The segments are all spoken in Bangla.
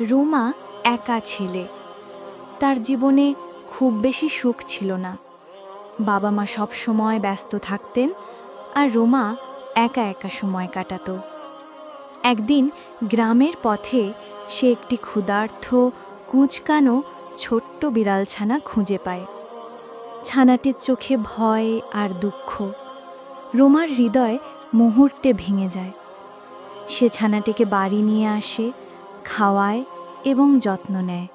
রোমা একা ছেলে। তার জীবনে খুব বেশি সুখ ছিল না। বাবা মা সব সময় ব্যস্ত থাকতেন আর রোমা একা একা সময় কাটাতো। একদিন গ্রামের পথে সে একটি ক্ষুধার্থ, কুঁচকানো, ছোট্ট বিড়াল ছানা খুঁজে পায়। ছানাটির চোখে ভয় আর দুঃখ। রোমার হৃদয় মুহূর্তে ভেঙে যায়। সে ছানাটিকে বাড়ি নিয়ে আসে খাওয়ায় এবং যত্ন নেয়।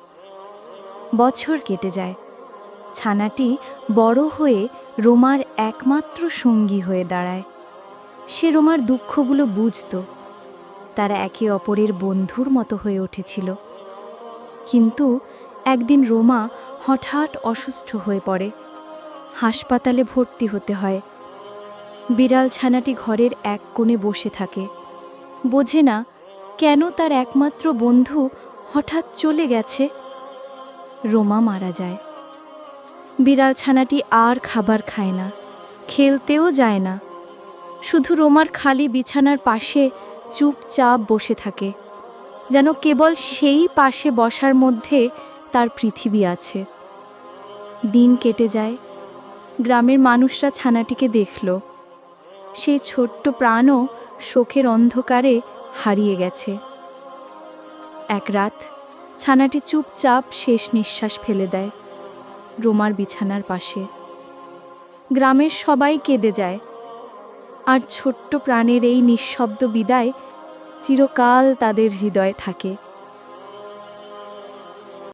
বছর কেটে যায়। ছানাটি বড় হয়ে রোমার একমাত্র সঙ্গী হয়ে দাঁড়ায়। সে রোমার দুঃখগুলো বুঝতো। তারা একে অপরের বন্ধুর মতো হয়ে উঠেছিল। কিন্তু একদিন রোমা হঠাৎ অসুস্থ হয়ে পড়ে। হাসপাতালে ভর্তি হতে হয়। বিড়াল ছানাটি ঘরের এক কোণে বসে থাকে। বোঝে না কেন তার একমাত্র বন্ধু হঠাৎ চলে গেছে? রোমা মারা যায়। বিড়াল ছানাটি আর খাবার খায় না, খেলতেও যায় না। শুধু রোমার খালি বিছানার পাশে চুপচাপ বসে থাকে, যেন কেবল সেই পাশে বসার মধ্যে তার পৃথিবী আছে। দিন কেটে যায়, গ্রামের মানুষরা ছানাটিকে দেখল। সেই ছোট্ট প্রাণও শোকের অন্ধকারে হারিয়ে গেছে। এক রাত ছানাটি চুপচাপ শেষ নিঃশ্বাস ফেলে দেয় রোমার বিছানার পাশে। গ্রামের সবাই কেঁদে যায়। আর ছোট্ট প্রাণের এই নিঃশব্দ বিদায় চিরকাল তাদের হৃদয়ে থাকে।